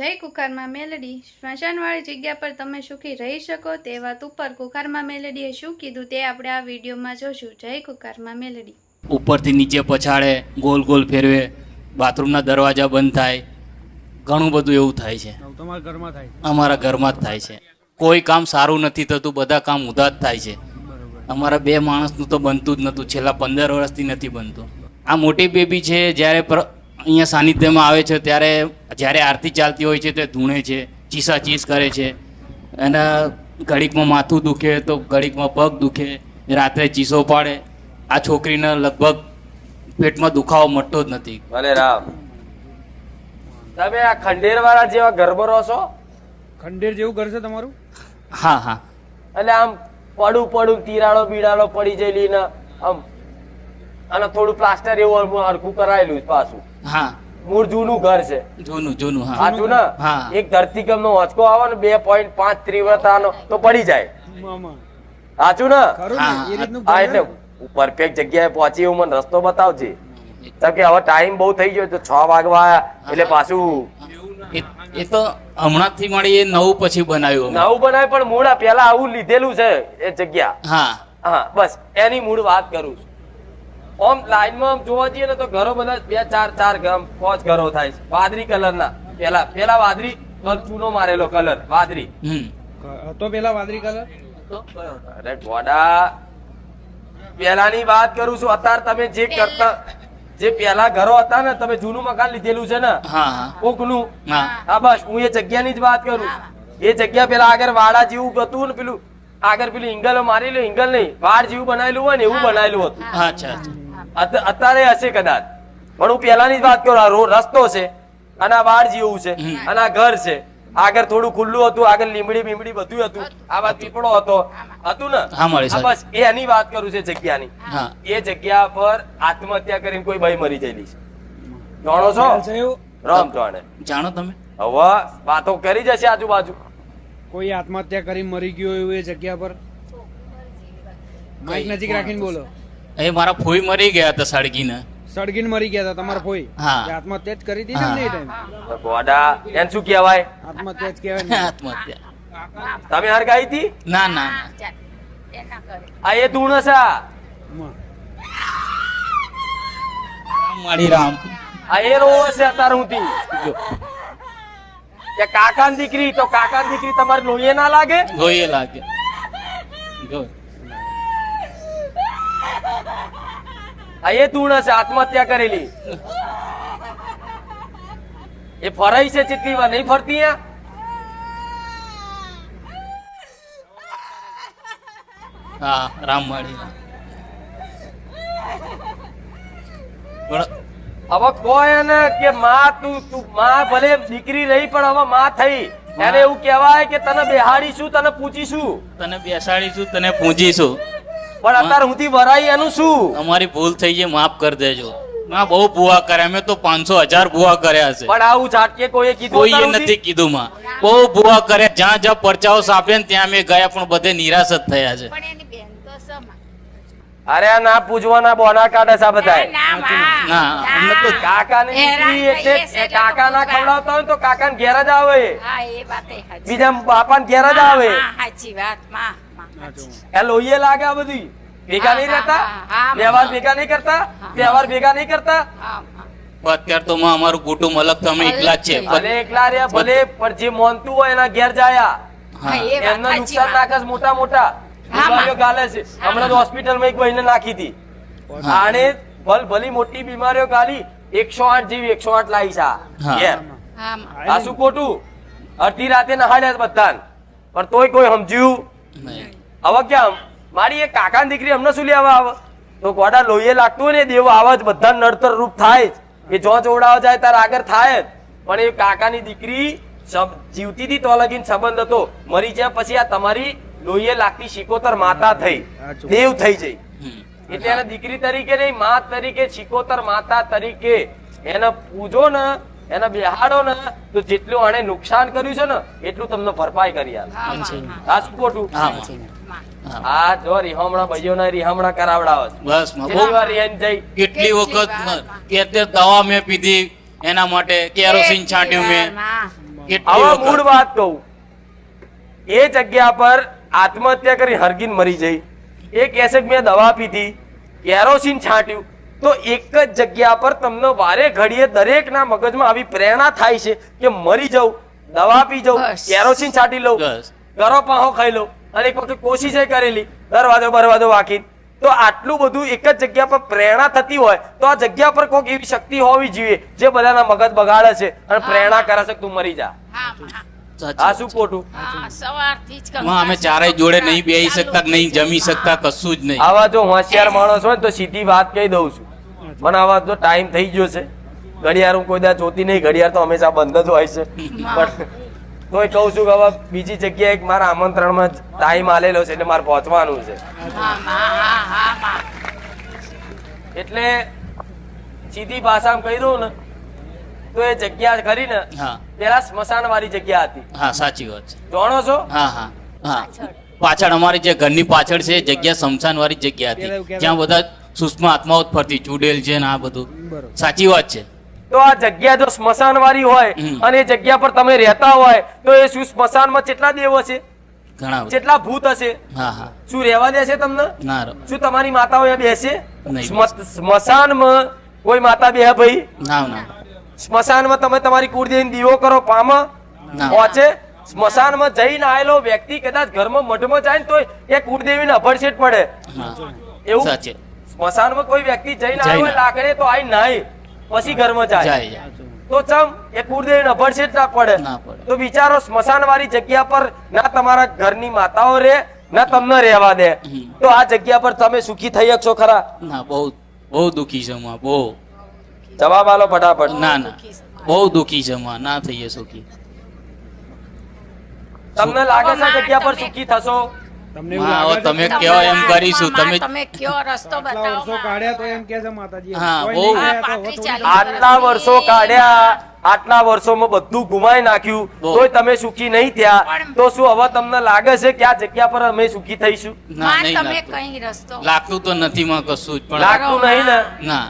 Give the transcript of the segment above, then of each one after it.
જય કુકારમાં મેલડી. સ્મશાનવાળી જગ્યા પર તમે સુખી રહી શકો તે વાત ઉપર કુકારમાં મેલડીએ શું કીધું તે આપણે આ વિડીયોમાં જોશું. જય કુકારમાં મેલડી. ઉપરથી નીચે પછાડે ગોલ ગોલ ફેરવે બાથરૂમના દરવાજા બંધ થાય ઘણું બધું એવું થાય છે. તમારા ઘરમાં થાય અમારા ઘરમાં જ થાય છે. કોઈ કામ સારું નથી થતું બધા કામ ઉધા જ થાય છે. અમારા બે માણસનું તો બનતું જ નહોતું છેલ્લા પંદર વર્ષથી નથી બનતું. આ મોટી બેબી છે જ્યારે પ્ર અહીંયા સાનિધ્યમાં આવે છે ત્યારે જ્યારે આરતી ચાલતી હોય છે તે ધૂણે છે ચીસા ચીસ કરે છે. અને ઘડીકમાં માથું દુખે તો ઘડીકમાં પગ દુખે રાત્રે ચીસો પાડે. આ છોકરીને લગભગ પેટમાં દુખાવો મટતો જ નથી. ભલે રામ. તમે આ ખંડેર વાળા જેવા ગરબો રહો છો ખંડેર જેવું ઘર છે તમારું? હા હા. એટલે આમ પડું પડું તિરાડો બીડાડો પડી જયેલી ને આમ અને થોડું પ્લાસ્ટર એવું હરખું કરાયેલું છે પાછું. હા. મૂળ જૂનું ઘર છે. જૂનું જૂનું હા. સાચું ને હા. એક ધરતીકંપ નો હોંચકો આવે ને બે પોઈન્ટ પાંચ તીવ્રતાનો તો પડી જાય. સાચું ને હા, ને એ રીતનું હા ઘર એટલે પરફેક્ટ જગ્યાએ પહોંચી એવું મને રસ્તો બતાવજે. કે હવે ટાઈમ બહુ થઈ ગયો તો છ વાગવા એટલે પાછું એ તો હમણાં થી મળી એ નવું પછી બનાવ્યું નવું બનાવ્યું પણ મૂળ પેલા આવું લીધેલું છે એ જગ્યા. હા. હા બસ એની મૂળ વાત કરું છું. ઓમ લાઈનમાં આમ જોવા જઈએ ને તો ઘરો બધા બે ચાર ચાર ગામ પાંચ ઘરો થાય છે. વાદળી કલરના પેલા પેલા વાદળી ચૂનો મારેલો કલર વાદળી. તો પેલા વાદળી કલર અરે ગોડા પેલાની વાત કરું છું અત્યારે તમે જે કરતા જે પેલા ઘરો હતા ને તમે જૂનું મકાન લીધેલું છે ને? કોકનું હા. હા. બસ હું એ જગ્યાની જ વાત કરું એ જગ્યા પેલા આગળ વાડા જેવું હતું ને પેલું આગળ પેલું મારી મારેલું ઇંગલ નહીં વાડ જેવું બનાવેલું હોય ને એવું બનાવેલું હતું. અચ્છા. અત્યારે હશે કદાચ. પણ હું પેલાની જ વાત કરું રસ્તો છે અને આ વાડ જેવું છે અને આ ઘર છે. આગળ થોડું ખુલ્લું હતું આગળ લીમડી બીમડી બધું હતું. આ વાત પીપળો હતો. હતું ને? હા, મળી બસ એની વાત કરું છે જગ્યાની. એ જગ્યા પર આત્મહત્યા કરીને કોઈ ભાઈ મરી ગયેલી છે. જાણો છો? રામ જાણે. જાણો તમે? હવે વાતો કરી જશે આજુબાજુ. કોઈ આત્મહત્યા કરી મરી ગયો એવું એ જગ્યા પર? માઇક નજીક રાખીને બોલો. એ મારા ફોઈ મરી ગયા હતા સળગીને. સળગીને મરી ગયા હતા તમારા ફોઈ? હા. આત્મહત્યા જ કરી હતી ને એ ટાઈમ ગોડા એને શું કહેવાય? આત્મહત્યા જ કહેવાય આત્મહત્યા. તમે હરગાઈ હતી? ના ના ના. આ એ ધૂણ. રામ માળી રામ. આ એ રોવો છે અત્યારે હું થી કે કાકાની દીકરી તો કાકાની દીકરી તમારે લોહીએ ના લાગે? લોહીએ લાગે. ગો આ એ તું હશે આત્મહત્યા કરેલી. એ ફરાઈ છે ચેટલી વાર નહીં ફરતી? હા હવે કોઈ એને કે માં તું તું માં ભલે દીકરી રહી પણ હવે માં થઈ. એને એવું કહેવાય કે તને બેહાડીશું તને પૂછીશું તને બેસાડીશું તને પૂજીશું. પણ અત્યારે હુંથી વરાઈ એનું શું? અમારી ભૂલ થઈ છે માફ કરી દેજો. ના બહુ ભૂવા કર્યા અમે તો પાંચસો હજાર ભૂવા કર્યા છે. પણ આવું ઝાટકે કોઈએ કીધું કોઈએ નથી કીધું માં બહુ ભૂવા કર્યા જ્યાં જ્યાં પરચાઓ સાપે ને ત્યાં અમે ગયા પણ બધે નિરાશ જ થયા છે. પણ એની બેન તો સમા અરે ના પૂજવાના બોના કાઢે છે આ બધાય ના અમને તો કાકાની ને એટલે કાકા ના ખવડાવતા હોય તો કાકા ઘેર જ આવે. હા એ વાતે સાચી. બીજા બાપા ઘેર જ આવે. સાચી વાતમાં. માં, લોહીએ લાગે આ બધી. ભેગા નહીં રહેતા? હા, હા, વ્યવહાર ભેગા નહીં કરતા? વ્યવહાર ભેગા નહીં કરતા? હા, હા. અત્યારે તો અમારું કુટુંબ અલગ તો એકલા જ છે ભલે એકલા રહ્યા ભલે પણ જે મોનતું હોય એના ઘેર જાયા. હા, એ વાત એમને નુકસાન નાખે મોટા મોટા. ગાલે છે. હમણાં હોસ્પિટલમાં એક ભાઈને નાખી હતી. આણે ભલ ભલી મોટી બીમારીઓ ગાલી એકસો આઠ જેવી એકસો આઠ લાવી છે આ. હા. ઘેર. હા, શું ખોટું? અડધી રાતે નહાડ્યા બધા બધાને. પણ તોય કોઈ સમજ્યું? નહીં. હવે કેમ મારી એક કાકાની દીકરી અમને શું લેવા આવે? તો ગોડા લોહીએ લાગતું હોય ને દેવ આવે જ બધા નડતર રૂપ થાય જ. એ જો જોડાવા જાય ત્યારે આગળ થાય જ. પણ એ કાકાની દીકરી સબ- જીવતી હતી તો લગીન સંબંધ હતો. મરી જાય પછી આ તમારી લોહીએ લાગતી શિકોતર માતા થઈ. દેવ થઈ જઈ. એટલે એને દીકરી તરીકે નહીં મા તરીકે શિકોતર માતા તરીકે એને પૂજો ને એને બેહાડો ને તો જેટલું આને નુકસાન કર્યું છે ને એટલું તમને ભરપાઈ કરી આલે હા, આ શું ખોટું? હા માં. હા. આ જો રિહામણા ભાઈઓના રિહામણા કરાવડાવે બસ કેટલી વખત કે તે દવા મેં પીધી એના માટે કેરોસીન છાંટ્યું મેં. વખત? મૂળ વાત કહું. એ જગ્યા પર આત્મહત્યા કરી હરગીન મરી જઈ. એ કહેશે મેં દવા પીધી કેરોસીન છાંટ્યું તો એક જ જગ્યા પર તમને વારે ઘડીએ દરેકના મગજમાં આવી પ્રેરણા થાય છે કે મરી જાઉં દવા પી જાઉં બસ. કેરોસીન છાંટી લઉં. ગરો પાહો ખાઈ લઉં અને એક વખત કોશિશ કરેલી દરવાજો બરવાજો વાકી તો આટલું બધું એક જ જગ્યા પર પ્રેરણા થતી હોય તો આ જગ્યા પર કોઈક એવી શક્તિ હોવી જોઈએ જે બધાના મગજ બગાડે છે અને પ્રેરણા કરે છે તું મરી જા આ શું ખોટું? સવારથી જ માં અમે ચારેય જોડે નહીં બેહી શકતા નહીં જમી શકતા કશું જ નહીં. આવા જો હોશિયાર માણસ હોય ને તો સીધી વાત કહી દઉં છું. પણ આવા તો ટાઈમ થઈ ગયો છે. ઘડિયાળ હું કોઈ દા જોતી નહીં ઘડિયાળ તો હંમેશા બંધ જ હોય છે. પણ તોય કહું છું કે હવે બીજી જગ્યાએ એક મારા આમંત્રણમાં ટાઈમ આલેલો છે એટલે મારે પહોંચવાનું છે. હા માં હા હા માં એટલે સીધી ભાષામાં કહી દઉં ને તો એ જગ્યા કરીને પેલા સ્મશાન વાળી જગ્યા હતી. હા સાચી વાત છે. જાણો છો? હા હા હા. પાછળ. અમારી જે ઘરની પાછળ છે જગ્યા સ્મશાન વાળી જગ્યા હતી. જ્યાં બધા સૂક્ષ્મ આત્માઓ ફરતી ચૂડેલ છે ને આ બધું. સાચી વાત છે. તો આ જગ્યા જો સ્મશાન વાળી હોય અને એ જગ્યા પર તમે રહેતા હોય તો એ શું સ્મશાનમાં કેટલા દેવ હશે? ઘણા કેટલા ભૂત હશે? હા હા. શું રહેવા દેશે તમને? ના શું તમારી માતાઓ બેસે? સ્મશાનમાં સ્મશાનમાં કોઈ માતા બે ભાઈ? ના ના. સ્મશાનમાં તમે તમારી કુળદેવીને દીવો કરો પામાં ના. પહોંચે. સ્મશાનમાં જઈને આવેલો વ્યક્તિ કદાચ ઘરમાં મઢમાં જાય ને તો એ કુળદેવીને અભરછેટ પડે. એવું? સ્મશાનમાં કોઈ વ્યક્તિ જઈને આવ્યો લાકડે તો આઈ નાય પછી ઘરમાં જાય. તો ચમ એ કુળદેવીને પડે. ના પડે. તો વિચારો સ્મશાન વાળી જગ્યા પર ના તમારા ઘરની માતાઓ રે ના તમને રહેવા દે. તો આ જગ્યા પર તમે સુખી થઈ શકશો ખરા? ના બહુ બહુ દુખી છે બહુ. જવાબ આલો ફટાફટ. ના ના. બહુ દુખી છે માં. ના થઈએ સુખી. તમને લાગે છે જગ્યા પર સુખી થશો? તમને તમે કયો એમ કરીશું. તમે તમે કયો રસ્તો આટલા બતાવો વર્ષો કાઢ્યા તો એમ કે છે માતાજી હા, બહુ. આટલા વર્ષો કાઢ્યા આટલા વર્ષોમાં બધું ગુમાઈ નાખ્યું. તો તોય તમે સુખી નહીં થયા. તો શું હવે તમને લાગે છે કે આ જગ્યા પર અમે સુખી થઈશું? ના નહીં લાગતું. લાગતું તો નથી માં કશું જ. પણ લાગતું નહીં ને? ના.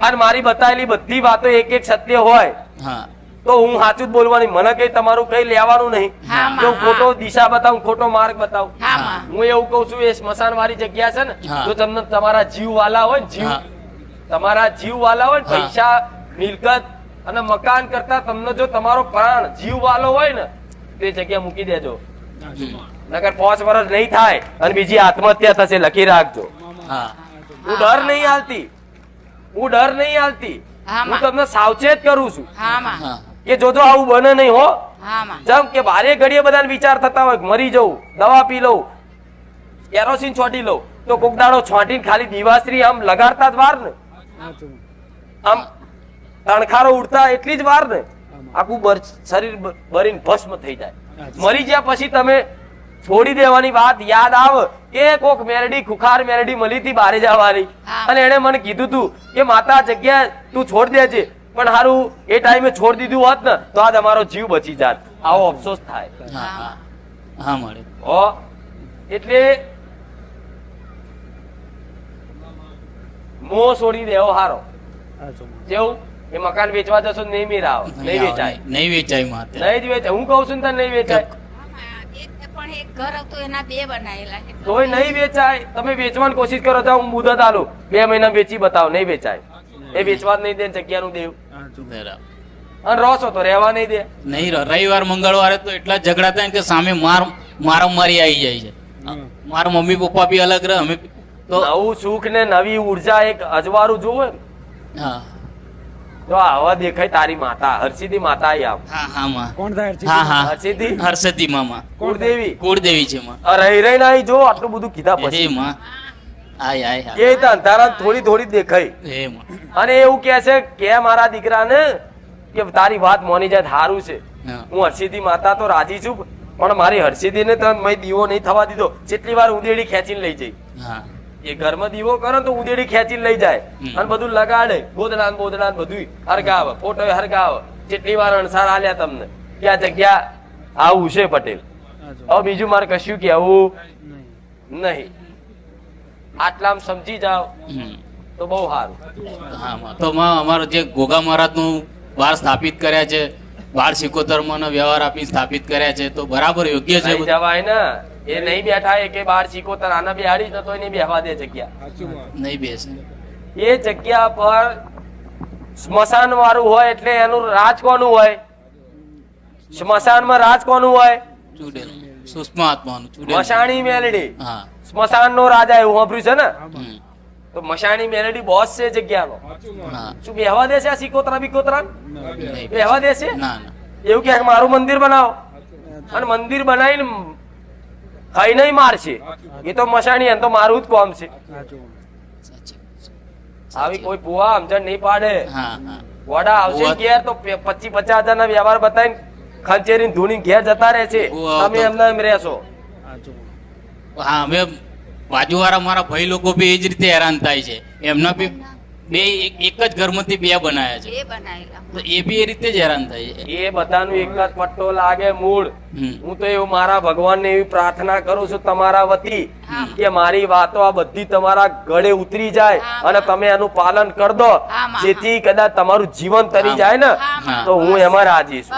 અને મારી બતાવેલી બધી વાતો એક એક સત્ય હોય તો હું સાચું જ બોલવાની મને કઈ તમારું કઈ લેવાનું નહીં. હું ખોટો દિશા બતાવું ખોટો માર્ગ બતાવું. હું એવું કઉ છું એ સ્મશાન વાળી જગ્યા છે ને. તો તમને તમારા જીવ વાલા હોય ને જીવ તમારા જીવ વાલા હોય ને પૈસા મિલકત અને મકાન કરતા તમને જો તમારો પ્રાણ જીવ વાલો હોય ને તે જગ્યા મૂકી દેજો. નગર પાંચ વર્ષ નહીં થાય અને બીજી આત્મહત્યા થશે લખી રાખજો. હું ડર નહીં હાલતી. હું ડર નહીં હાલતી હું તમને સાવચેત કરું છું. હા માં હા. કે જોજો આવું બને નહીં હો. હા જેમ કે ભારે ઘડીએ બધાને વિચાર થતા હોય મરી જવું દવા પી લઉં કેરોસીન છોટી લઉં તો કોક દાડો છોટીને ખાલી દિવાસરી આમ લગાડતા જ વાર ને. આમ તણખારો ઉડતા એટલી જ વાર ને. આખું શરીર બરીને ભસ્મ થઈ જાય. મરી ગયા પછી તમે છોડી દેવાની વાત યાદ આવે કે કોક મેરડી ખુખાર મેરડી મળી હતી બારે જવાની. અને એને મને કીધું તું કે માતા જગ્યા તું છોડ દેજે. પણ હારું એ ટાઈમે છોડ દીધું હોત ને તો આ તમારો જીવ બચી જાત. આવો અફસોસ થાય. હા. હા હા મળે. હો. એટલે મોહ છોડી દેવો હારો. જેવું? એ મકાન વેચવા જશો નહીં મેરા આવે. નહીં વેચાય. નહીં વેચાયમાં નહીં જ વેચાય. હું કહું છું ને તને નહીં વેચાય. માં. પણ એક ઘર હતું એના બે બનાયેલા છે. તોય નહીં વેચાય? તમે વેચવાની કોશિશ કરો તો હું મુદત આલું બે મહિના વેચી બતાવો નહીં વેચાય. એ વેચવા જ નહીં દે જગ્યાનું દેવ. અને રોસો તો રહેવા નહીં દે. નહીં રવિવાર મંગળવારે તો એટલા ઝઘડા થાય કે સામે માર મારામારી આવી જાય છે. મારા મમ્મી પપ્પા બી અલગ રહે અમે તો નવું સુખ ને નવી ઊર્જા એક અજવાળું જોવે હા. તો આવા દેખાય તારી માતા હર્ષિદી માતા આઈ આમ. હા હા માં. કોણ થાય હર્ષિત? હા હા. હર્ષિદી હર્ષદી મામા કુળદેવી. કુળદેવી છે માં. રહી રહીને આઈ જો આટલું બધું કીધા પછી. માં. આય આય એ તો અંધારા થોડી થોડી દેખાય. માં. અને એવું કે છે કે મારા દીકરાને કે તારી વાત મોની જાય સારું છે. હું. હર્ષિદી માતા તો રાજી છું પણ મારી હર્ષિદીને તો મેં દીવો નહીં થવા દીધો. જેટલી વાર ઉદેડી ખેંચીને લઈ જઈ. હા. એ ઘરમાં દીવો કરો તો ઉદેડી ખેંચી લઈ જાય. અને બધું લગાડે. ગોદડા બોદડા બધું હરગાવે ફોટો હરગાવે. જેટલી વાર અણસાર આલ્યા તમને ક્યાં જગ્યા આવું છે પટેલ? હવે બીજું મારે કશું કેવું નહીં. આટલામ સમજી જાઓ. તો બહુ સારું. તો માં અમારો જે ગોગા મહારાજનું વાર સ્થાપિત કર્યા છે બાળ સિકોતરમાં વ્યવહાર આપી સ્થાપિત કર્યા છે તો બરાબર યોગ્ય છે જવાય ને. એ નહીં બેઠા એ કે બાર સિકોતર આના બેહાડી તો એને બેહવા દે જગ્યા. નહીં બેસે. એ જગ્યા પર સ્મશાન વાળું હોય એટલે એનું રાજ કોનું હોય? સ્મશાનમાં રાજ કોનું હોય? મશાણી મેલડી. સ્મશાન નો રાજા એવું વાપર્યું છે ને? તો મશાણી મેલડી બોસ છે જગ્યાનો. શું બેહવા દેશે આ સિકોતરા બિકોતરા નહીં. બેહવા દેશે? ના ના. એવું કે મારું મંદિર બનાવો. અને મંદિર બનાવીને ખાઈ નહીં મારશે. એ તો મશાણી એમ તો મારું જ કોમ છે. આવી કોઈ ભૂવા સમજણ નહીં પાડે. હા હા. વડા આવશે ઘેર તો પે- પચીસ પચાસ હજાર ના વ્યવહાર બતાવીને ખંચેરી ધૂણી ઘેર જતા રહે છે તમે એમને એમ રહેશો. હા અમે બાજુવાળા મારા ભાઈ લોકો બી એ જ રીતે હેરાન થાય છે. એમના બી બે એક એક જ ઘરમાંથી બે બનાયા છે. તો એ બી એ રીતે જ હેરાન થાય છે. એ બધાનું એક જ પટ્ટો લાગે મૂળ. હું તો એવું મારા ભગવાનને એવી પ્રાર્થના કરું છું તમારા વતી કે મારી વાતો આ બધી તમારા ગળે ઉતરી જાય અને તમે એનું પાલન કર દો. જેથી કદાચ તમારું જીવન તરી જાય ને. તો હું એમાં રાજી છું.